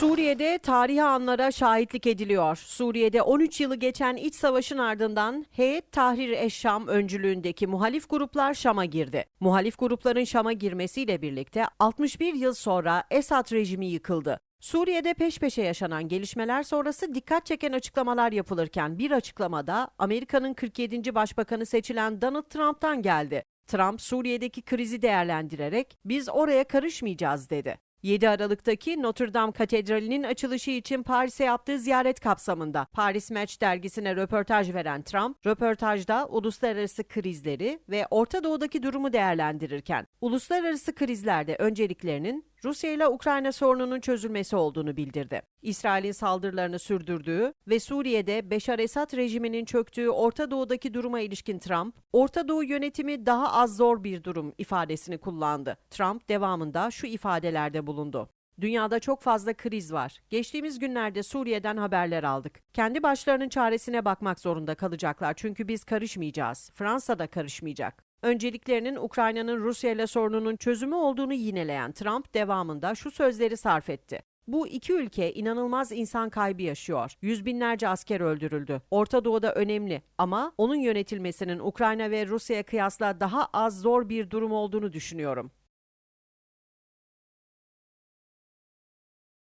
Suriye'de tarihi anlara şahitlik ediliyor. Suriye'de 13 yılı geçen iç savaşın ardından Heyet Tahrir Eşşam öncülüğündeki muhalif gruplar Şam'a girdi. Muhalif grupların Şam'a girmesiyle birlikte 61 yıl sonra Esad rejimi yıkıldı. Suriye'de peş peşe yaşanan gelişmeler sonrası dikkat çeken açıklamalar yapılırken bir açıklamada Amerika'nın 47. Başbakanı seçilen Donald Trump'tan geldi. Trump Suriye'deki krizi değerlendirerek biz oraya karışmayacağız dedi. 7 Aralık'taki Notre Dame Katedrali'nin açılışı için Paris'e yaptığı ziyaret kapsamında Paris Match dergisine röportaj veren Trump, röportajda uluslararası krizleri ve Orta Doğu'daki durumu değerlendirirken, uluslararası krizlerde önceliklerinin Rusya ile Ukrayna sorununun çözülmesi olduğunu bildirdi. İsrail'in saldırılarını sürdürdüğü ve Suriye'de Beşar Esad rejiminin çöktüğü Orta Doğu'daki duruma ilişkin Trump, Orta Doğu yönetimi daha az zor bir durum ifadesini kullandı. Trump devamında şu ifadelerde bulundu. Dünyada çok fazla kriz var. Geçtiğimiz günlerde Suriye'den haberler aldık. Kendi başlarının çaresine bakmak zorunda kalacaklar çünkü biz karışmayacağız. Fransa da karışmayacak. Önceliklerinin Ukrayna'nın Rusya ile sorununun çözümü olduğunu yineleyen Trump devamında şu sözleri sarf etti. Bu iki ülke inanılmaz insan kaybı yaşıyor. Yüz binlerce asker öldürüldü. Orta Doğu'da önemli ama onun yönetilmesinin Ukrayna ve Rusya'ya kıyasla daha az zor bir durum olduğunu düşünüyorum.